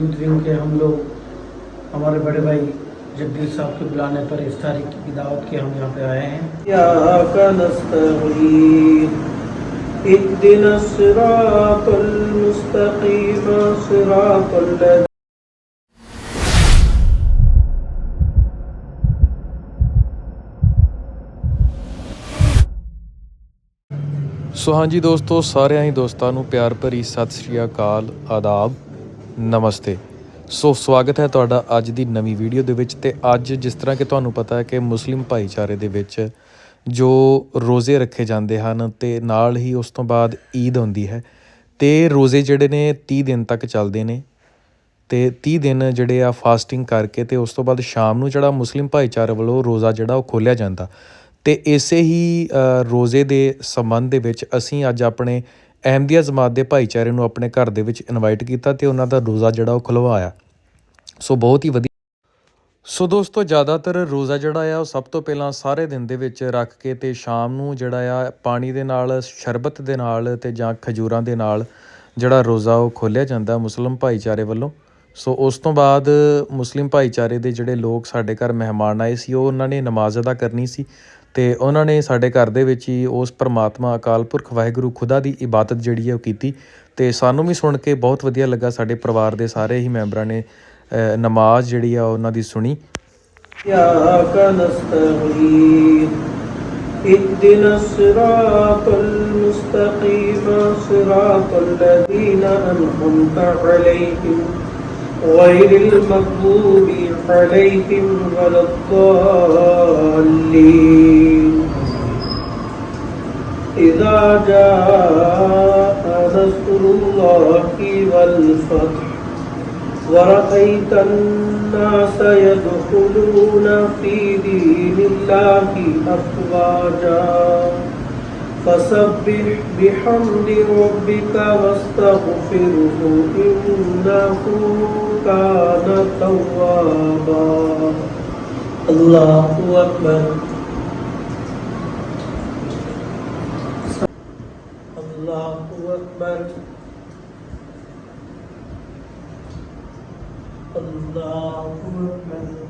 Interview के हम लोग हमारे बड़े भाई जगदीश साहब के बुलाने पर इस तारीख की दावत के हम यहाँ पे आए हैं ਸੋ ਹਾਂਜੀ ਦੋਸਤੋ ਸਾਰਿਆਂ ਹੀ ਦੋਸਤਾਂ ਨੂੰ ਪਿਆਰ ਭਰੀ ਸਤਿ ਸ੍ਰੀ ਅਕਾਲ ਆਦਾਬ ਨਮਸਤੇ। ਸੋ ਸਵਾਗਤ ਹੈ ਤੁਹਾਡਾ ਅੱਜ ਦੀ ਨਵੀਂ ਵੀਡੀਓ ਦੇ ਵਿੱਚ ਤੇ ਅੱਜ ਜਿਸ ਤਰ੍ਹਾਂ ਕਿ ਤੁਹਾਨੂੰ ਪਤਾ ਹੈ ਕਿ ਮੁਸਲਿਮ ਭਾਈਚਾਰੇ ਦੇ ਵਿੱਚ ਜੋ ਰੋਜ਼ੇ ਰੱਖੇ ਜਾਂਦੇ ਹਨ ਤੇ ਨਾਲ ਹੀ ਉਸ ਤੋਂ ਬਾਅਦ ਈਦ ਆਉਂਦੀ ਹੈ, ਤੇ ਰੋਜ਼ੇ ਜਿਹੜੇ ਨੇ 30 ਦਿਨ ਤੱਕ ਚੱਲਦੇ ਨੇ ਤੇ 30 ਦਿਨ ਜਿਹੜੇ ਆ ਫਾਸਟਿੰਗ ਕਰਕੇ ਤੇ ਉਸ ਤੋਂ ਬਾਅਦ ਸ਼ਾਮ ਨੂੰ ਜਿਹੜਾ ਮੁਸਲਿਮ ਭਾਈਚਾਰੇ ਵੱਲੋਂ ਰੋਜ਼ਾ ਜਿਹੜਾ ਉਹ ਖੋਲਿਆ ਜਾਂਦਾ। ਤੇ ਇਸੇ ਹੀ ਰੋਜ਼ੇ ਦੇ ਸੰਬੰਧ ਦੇ ਵਿੱਚ ਅਸੀਂ ਅੱਜ ਆਪਣੇ ਅਹਿਮਦੀਆ ਜਮਾਤ ਦੇ ਭਾਈਚਾਰੇ ਨੂੰ ਆਪਣੇ ਘਰ ਦੇ ਵਿੱਚ ਇਨਵਾਈਟ ਕੀਤਾ ਤੇ ਉਹਨਾਂ ਦਾ ਰੋਜ਼ਾ ਜਿਹੜਾ ਉਹ ਖੁਲਵਾਇਆ। ਸੋ ਬਹੁਤ ਹੀ ਵਧੀਆ। ਸੋ ਦੋਸਤੋ, ਜ਼ਿਆਦਾਤਰ ਰੋਜ਼ਾ ਜਿਹੜਾ ਆ, ਉਹ ਸਭ ਤੋਂ ਪਹਿਲਾਂ ਸਾਰੇ ਦਿਨ ਦੇ ਵਿੱਚ ਰੱਖ ਕੇ ਤੇ ਸ਼ਾਮ ਨੂੰ ਜਿਹੜਾ ਆ, ਪਾਣੀ ਦੇ ਨਾਲ, ਸ਼ਰਬਤ ਦੇ ਨਾਲ ਤੇ ਜਾਂ ਖਜੂਰਾਂ ਦੇ ਨਾਲ ਜਿਹੜਾ ਰੋਜ਼ਾ ਉਹ ਖੋਲਿਆ ਜਾਂਦਾ ਮੁਸਲਿਮ ਭਾਈਚਾਰੇ ਵੱਲੋਂ। ਸੋ ਉਸ ਤੋਂ ਬਾਅਦ ਮੁਸਲਿਮ ਭਾਈਚਾਰੇ ਦੇ ਜਿਹੜੇ ਲੋਕ ਸਾਡੇ ਘਰ ਮਹਿਮਾਨ ਆਏ ਸੀ ਉਹ ਉਹਨਾਂ ਨੇ ਨਮਾਜ਼ ਅਦਾ ਕਰਨੀ ਸੀ ਤੇ ਉਹਨਾਂ ਨੇ ਸਾਡੇ ਘਰ ਦੇ ਵਿੱਚ ਹੀ ਉਸ ਪ੍ਰਮਾਤਮਾ ਅਕਾਲ ਪੁਰਖ ਵਾਹਿਗੁਰੂ ਖੁਦਾ ਦੀ ਇਬਾਦਤ ਜਿਹੜੀ ਹੈ ਉਹ ਕੀਤੀ ਤੇ ਸਾਨੂੰ ਵੀ ਸੁਣ ਕੇ ਬਹੁਤ ਵਧੀਆ ਲੱਗਾ ਸਾਡੇ ਪਰਿਵਾਰ ਦੇ ਸਾਰੇ ਹੀ ਮੈਂਬਰਾਂ ਨੇ ਅ, ਨਮਾਜ਼ ਜਿਹੜੀ ਆ ਉਹਨਾਂ ਦੀ ਸੁਣੀ إياك نستعين اهدنا الصراط المستقيم صراط الذين أنعمت عليهم غير المغضوب عليهم ولا الضالين. إذا جاء نصر الله والفتح ورأيت الناس يدخلون في دين الله أفواجا. فسبح بحمد ربك واستغفره إنه كان توابا. الله أكبر. الله أكبر. الله أكبر.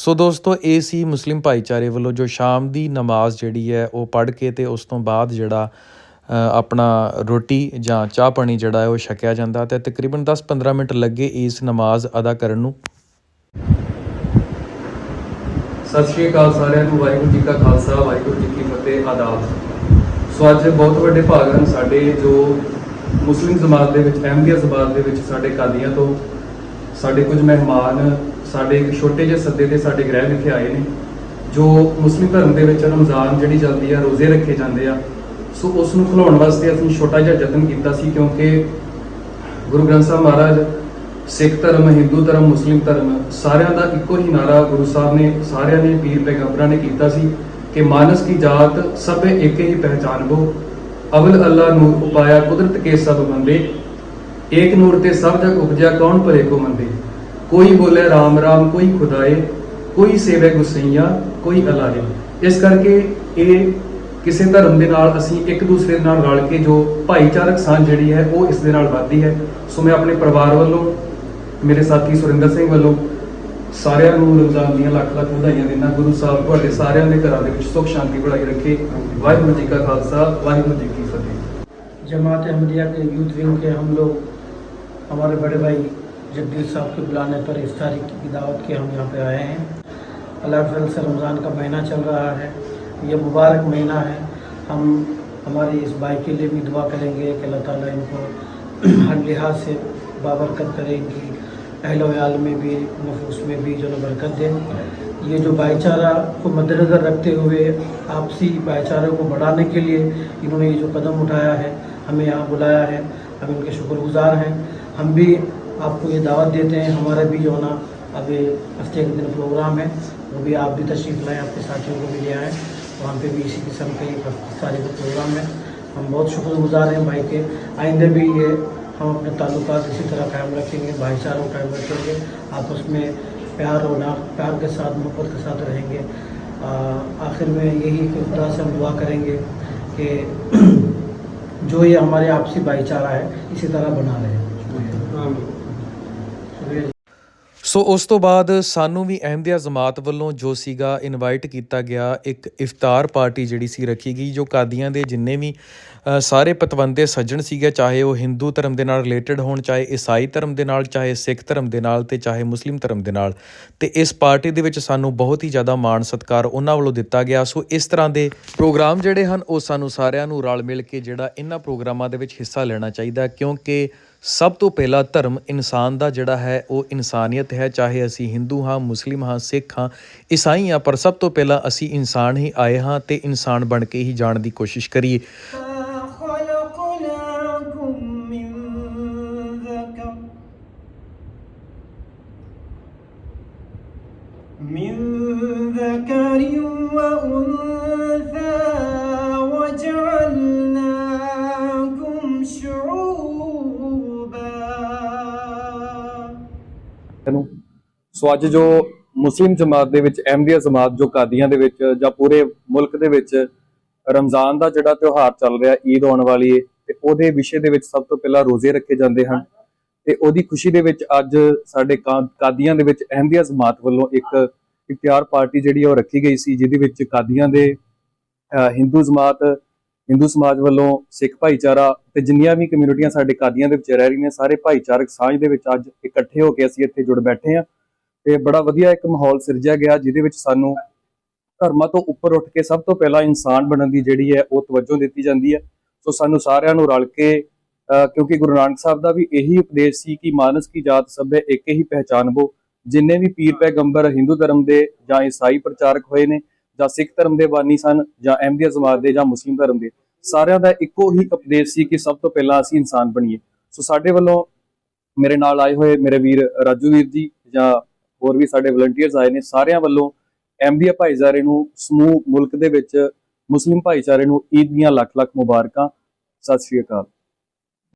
ਸੋ ਦੋਸਤੋ, ਇਹ ਸੀ ਮੁਸਲਿਮ ਭਾਈਚਾਰੇ ਵੱਲੋਂ ਜੋ ਸ਼ਾਮ ਦੀ ਨਮਾਜ਼ ਜਿਹੜੀ ਹੈ ਉਹ ਪੜ੍ਹ ਕੇ ਤੇ ਉਸ ਤੋਂ ਬਾਅਦ ਜਿਹੜਾ ਆਪਣਾ ਰੋਟੀ ਜਾਂ ਚਾਹ ਪਾਣੀ ਜਿਹੜਾ ਹੈ ਉਹ ਛਕਿਆ ਜਾਂਦਾ ਤੇ ਤਕਰੀਬਨ 10-15 ਮਿੰਟ ਲੱਗੇ ਇਸ ਨਮਾਜ਼ ਅਦਾ ਕਰਨ ਨੂੰ। ਸਤਿ ਸ਼੍ਰੀ ਅਕਾਲ ਸਾਰਿਆਂ ਨੂੰ, ਵਾਹਿਗੁਰੂ ਜੀ ਕਾ ਖਾਲਸਾ, ਵਾਹਿਗੁਰੂ ਜੀ ਕੀ ਫਤਿਹ, ਆਦਾਬ। ਸੋ ਅੱਜ ਬਹੁਤ ਵੱਡੇ ਭਾਗ ਹਨ ਸਾਡੇ ਜੋ ਮੁਸਲਿਮ ਜਮਾਤ ਦੇ ਵਿੱਚ, ਅਹਿਮਦੀਆ ਜਮਾਤ ਦੇ ਵਿੱਚ ਸਾਡੇ ਕਾਦੀਆਂ ਤੋਂ ਸਾਡੇ ਕੁਝ ਮਹਿਮਾਨ ਸਾਡੇ ਇੱਕ ਛੋਟੇ ਜਿਹੇ ਸੱਦੇ ਤੇ ਸਾਡੇ ਗ੍ਰਹਿ ਵਿਖੇ ਆਏ ਨੇ, ਜੋ ਮੁਸਲਿਮ ਧਰਮ ਦੇ ਵਿੱਚ ਰਮਜ਼ਾਨ ਜਿਹੜੀ ਚੱਲਦੀ ਆ, ਰੋਜ਼ੇ ਰੱਖੇ ਜਾਂਦੇ ਆ। ਸੋ ਉਸ ਨੂੰ ਖੁਲਾਉਣ ਵਾਸਤੇ ਅਸੀਂ ਛੋਟਾ ਜਿਹਾ ਯਤਨ ਕੀਤਾ ਸੀ, ਕਿਉਂਕਿ ਗੁਰੂ ਗ੍ਰੰਥ ਸਾਹਿਬ ਮਹਾਰਾਜ ਸਿੱਖ ਧਰਮ, ਹਿੰਦੂ ਧਰਮ, ਮੁਸਲਿਮ ਧਰਮ, ਸਾਰਿਆਂ ਦਾ ਇੱਕੋ ਹੀ ਨਾਰਾ ਗੁਰੂ ਸਾਹਿਬ ਨੇ, ਸਾਰਿਆਂ ਨੇ, ਪੀਰ ਪੈਗੰਬਰਾਂ ਨੇ ਕੀਤਾ ਸੀ ਕਿ ਮਾਨਸ ਕੀ ਜਾਤ ਸਭੇ ਇੱਕ ਹੀ ਪਹਿਚਾਨਬੋ ਅਵਲ ਅੱਲਾ ਨੂਰ ਉਪਾਇਆ ਕੁਦਰਤ ਕੇ ਸਭ ਬੰਦੇ ਏਕ ਨੂਰ ਤੇ ਸਭ ਜਗ ਉਪਜਿਆ ਕੌਣ ਭਰੇ ਕੋ ਮੰਦੇ। ਕੋਈ ਬੋਲੇ ਰਾਮ ਰਾਮ ਕੋਈ ਖੁਦਾਏ ਕੋਈ ਸੇਵੇ ਗੁਸਈਆ ਕੋਈ ਅਲਾਹੇ ਇਸ ਕਰਕੇ ਇਹ ਕਿਸੇ ਧਰਮ ਦੇ ਨਾਲ ਅਸੀਂ ਇੱਕ ਦੂਸਰੇ ਨਾਲ ਰਲ ਕੇ ਜੋ ਭਾਈਚਾਰਕ ਸਾਂਝ ਜਿਹੜੀ ਹੈ ਉਹ ਇਸ ਦੇ ਨਾਲ ਵੱਧਦੀ ਹੈ ਸੋ ਮੈਂ ਆਪਣੇ ਪਰਿਵਾਰ ਵੱਲੋਂ ਮੇਰੇ ਸਾਥੀ ਸੁਰਿੰਦਰ ਸਿੰਘ ਵੱਲੋਂ ਸਾਰਿਆਂ ਨੂੰ ਰਮਜ਼ਾਨ ਦੀਆਂ ਲੱਖ ਲੱਖ ਵਧਾਈਆਂ ਦਿੰਦਾ ਗੁਰੂ ਸਾਹਿਬ ਤੁਹਾਡੇ ਸਾਰਿਆਂ ਦੇ ਘਰਾਂ ਦੇ ਵਿੱਚ ਸੁਖ ਸ਼ਾਂਤੀ ਬਣਾਈ ਰੱਖੇ ਵਾਹਿਗੁਰੂ ਜੀ ਕਾ ਖਾਲਸਾ ਵਾਹਿਗੁਰੂ ਜੀ ਕੀ ਫਤਿਹ जमात अहमदिया के यूथ विंग के हम लोग हमारे बड़े भाई جگدیش صاحب کے بلانے پر اس تاریخ کی دعوت کے ہم یہاں پہ آئے ہیں۔ اللہ فضل سے رمضان کا مہینہ چل رہا ہے۔ یہ مبارک مہینہ ہے۔ ہم ہماری اس بھائی کے لیے بھی دعا کریں گے کہ اللہ تعالیٰ ان کو ہر لحاظ سے بابرکت کرے گی اہل ویال میں بھی، نفوس میں بھی جو برکت دیں یہ جو بھائی چارہ کو مد نظر رکھتے ہوئے آپسی بھائی چارے کو بڑھانے کے لیے انہوں نے یہ جو قدم اٹھایا ہے، ہمیں یہاں بلایا ہے۔ ہم ان کے شکر گزار ہیں۔ ہم بھی آپ کو یہ دعوت دیتے ہیں ہمارے بھی جو نا ابھی ہفتے کے دن پروگرام ہے، وہ بھی آپ بھی تشریف لائیں، آپ کے ساتھیوں کو بھی لے آئیں، وہاں پہ بھی اسی قسم کے ایک سارے کا پروگرام ہے ہم بہت شکر گزار ہیں بھائی کے۔ آئندہ بھی یہ ہم اپنے تعلقات اسی طرح قائم رکھیں گے، بھائی چاروں قائم رکھیں گے، آپس میں پیار ہونا، پیار کے ساتھ، محبت کے ساتھ رہیں گے۔ آخر میں یہی کہ خدا سے ہم دعا کریں گے کہ جو یہ ہمارے آپسی بھائی چارہ ہے، اسی طرح بنا رہے۔ ہیں ਸੋ ਉਸ ਤੋਂ ਬਾਅਦ ਸਾਨੂੰ ਵੀ ਅਹਿਮਦੀਆ ਜਮਾਤ ਵੱਲੋਂ ਜੋ ਸੀਗਾ ਇਨਵਾਈਟ ਕੀਤਾ ਗਿਆ ਇੱਕ ਇਫਤਾਰ ਪਾਰਟੀ ਜਿਹੜੀ ਸੀ ਰੱਖੀ ਗਈ, ਜੋ ਕਾਦੀਆਂ ਦੇ ਜਿੰਨੇ ਵੀ ਸਾਰੇ ਪਤਵੰਦੇ ਸੱਜਣ ਸੀਗੇ, ਚਾਹੇ ਉਹ ਹਿੰਦੂ ਧਰਮ ਦੇ ਨਾਲ ਰਿਲੇਟਡ ਹੋਣ, ਚਾਹੇ ਈਸਾਈ ਧਰਮ ਦੇ ਨਾਲ, ਚਾਹੇ ਸਿੱਖ ਧਰਮ ਦੇ ਨਾਲ ਤੇ ਚਾਹੇ ਮੁਸਲਿਮ ਧਰਮ ਦੇ ਨਾਲ, ਤੇ ਇਸ ਪਾਰਟੀ ਦੇ ਵਿੱਚ ਸਾਨੂੰ ਬਹੁਤ ਹੀ ਜ਼ਿਆਦਾ ਮਾਣ ਸਤਿਕਾਰ ਉਹਨਾਂ ਵੱਲੋਂ ਦਿੱਤਾ ਗਿਆ। ਸੋ ਇਸ ਤਰ੍ਹਾਂ ਦੇ ਪ੍ਰੋਗਰਾਮ ਜਿਹੜੇ ਹਨ, ਉਹ ਸਾਨੂੰ ਸਾਰਿਆਂ ਨੂੰ ਰਲ ਮਿਲ ਕੇ ਜਿਹੜਾ ਇਹਨਾਂ ਪ੍ਰੋਗਰਾਮਾਂ ਦੇ ਵਿੱਚ ਹਿੱਸਾ ਲੈਣਾ ਚਾਹੀਦਾ, ਕਿਉਂਕਿ ਸਭ ਤੋਂ ਪਹਿਲਾ ਧਰਮ ਇਨਸਾਨ ਦਾ ਜਿਹੜਾ ਹੈ ਉਹ ਇਨਸਾਨੀਅਤ ਹੈ ਚਾਹੇ ਅਸੀਂ ਹਿੰਦੂ ਹਾਂ ਮੁਸਲਿਮ ਹਾਂ ਸਿੱਖ ਹਾਂ ਈਸਾਈ ਹਾਂ ਪਰ ਸਭ ਤੋਂ ਪਹਿਲਾਂ ਅਸੀਂ ਇਨਸਾਨ ਹੀ ਆਏ ਹਾਂ ਤੇ ਇਨਸਾਨ ਬਣ ਕੇ ਹੀ ਜਾਣ ਦੀ ਕੋਸ਼ਿਸ਼ ਕਰੀਏ خلقناكم من ذكر من ذكر وأنثى ਨੂੰ। ਸੋ ਅੱਜ ਜੋ ਮੁਸਲਿਮ ਜਮਾਤ ਦੇ ਵਿੱਚ ਅਹਿਮਦੀਆ ਜਮਾਤ ਜੋ ਕਾਦੀਆਂ ਦੇ ਵਿੱਚ ਜਾਂ ਪੂਰੇ ਮੁਲਕ ਦੇ ਵਿੱਚ ਰਮਜ਼ਾਨ ਦਾ ਜਿਹੜਾ ਤਿਉਹਾਰ ਚੱਲ ਰਿਹਾ ਈਦ ਆਉਣ ਵਾਲੀ ਹੈ ਤੇ ਉਹਦੇ ਵਿਸ਼ੇ ਦੇ ਵਿੱਚ ਸਭ ਤੋਂ ਪਹਿਲਾਂ ਰੋਜ਼ੇ ਰੱਖੇ ਜਾਂਦੇ ਹਨ। ਤੇ ਉਹਦੀ ਖੁਸ਼ੀ ਦੇ ਵਿੱਚ ਅੱਜ ਸਾਡੇ ਕਾ- ਕਾਦੀਆਂ ਦੇ ਵਿੱਚ ਅਹਿਮਦੀਆ ਜਮਾਤ ਵੱਲੋਂ ਇੱਕ ਇਖਤਿਆਰ ਪਾਰਟੀ ਜਿਹੜੀ ਹੈ ਉਹ ਰੱਖੀ ਗਈ ਸੀ ਜਿਹਦੇ ਵਿੱਚ ਕਾਦੀਆਂ ਦੇ ਅਹ, ਹਿੰਦੂ ਜਮਾਤ ਹਿੰਦੂ ਸਮਾਜ ਵੱਲੋਂ ਸਿੱਖ ਭਾਈਚਾਰਾ ਤੇ ਜਿੰਨੀਆਂ ਵੀ ਕਮਿਊਨਿਟੀਆਂ ਸਾਡੇ ਕਾਦੀਆਂ ਦੇ ਵਿੱਚ ਰਹਿ ਰਹੀਆਂ ਸਾਰੇ ਭਾਈਚਾਰਕ ਸਾਂਝ ਦੇ ਵਿੱਚ ਅੱਜ ਇਕੱਠੇ ਹੋ ਕੇ ਅਸੀਂ ਇੱਥੇ ਜੁੜ ਬੈਠੇ ਹਾਂ ਤੇ ਬੜਾ ਵਧੀਆ ਇੱਕ ਮਾਹੌਲ ਸਿਰਜਿਆ ਗਿਆ ਜਿਹਦੇ ਵਿੱਚ ਸਾਨੂੰ ਧਰਮਾਂ ਤੋਂ ਉੱਪਰ ਉੱਠ ਕੇ ਸਭ ਤੋਂ ਪਹਿਲਾਂ ਇਨਸਾਨ ਬਣਨ ਦੀ ਜਿਹੜੀ ਹੈ ਉਹ ਤਵੱਜੋ ਦਿੱਤੀ ਜਾਂਦੀ ਹੈ। ਸੋ ਸਾਨੂੰ ਸਾਰਿਆਂ ਨੂੰ ਰਲ ਕੇ ਅਹ, ਕਿਉਂਕਿ ਗੁਰੂ ਨਾਨਕ ਸਾਹਿਬ ਦਾ ਵੀ ਇਹੀ ਉਪਦੇਸ਼ ਸੀ ਕਿ ਮਾਨਸ ਕੀ ਜਾਤ ਸਭੇ ਇੱਕ ਹੀ ਪਹਿਚਾਨਬੋ ਜਿੰਨੇ ਵੀ ਪੀਰ ਪੈਗੰਬਰ ਹਿੰਦੂ ਧਰਮ ਦੇ ਜਾਂ ਈਸਾਈ ਪ੍ਰਚਾਰਕ ਹੋਏ ਨੇ ਜਾਂ ਸਿੱਖ ਧਰਮ ਦੇ ਬਾਨੀ ਸਨ ਜਾਂ ਅਹਿਮਦੀਆ ਜਮਾਤ ਦੇ ਜਾਂ ਮੁਸਲਿਮ ਧਰਮ ਦੇ, ਸਾਰਿਆਂ ਦਾ ਇੱਕੋ ਹੀ ਉਪਦੇਸ਼ ਸੀ ਕਿ ਸਭ ਤੋਂ ਪਹਿਲਾਂ ਅਸੀਂ ਇਨਸਾਨ ਬਣੀਏ। ਸੋ ਸਾਡੇ ਵੱਲੋਂ ਮੇਰੇ ਨਾਲ ਆਏ ਹੋਏ ਮੇਰੇ ਵੀਰ ਰਾਜੂ ਵੀਰ ਜੀ ਜਾਂ ਹੋਰ ਵੀ ਸਾਡੇ ਵਲੰਟੀਅਰਸ ਆਏ ਨੇ, ਸਾਰਿਆਂ ਵੱਲੋਂ ਅਹਿਮਦੀਆ ਭਾਈਚਾਰੇ ਨੂੰ ਸਮੂਹ ਮੁਲਕ ਦੇ ਵਿੱਚ ਮੁਸਲਿਮ ਭਾਈਚਾਰੇ ਨੂੰ ਈਦ ਦੀਆਂ ਲੱਖ ਲੱਖ ਮੁਬਾਰਕਾਂ। ਸਤਿ ਸ਼੍ਰੀ ਅਕਾਲ।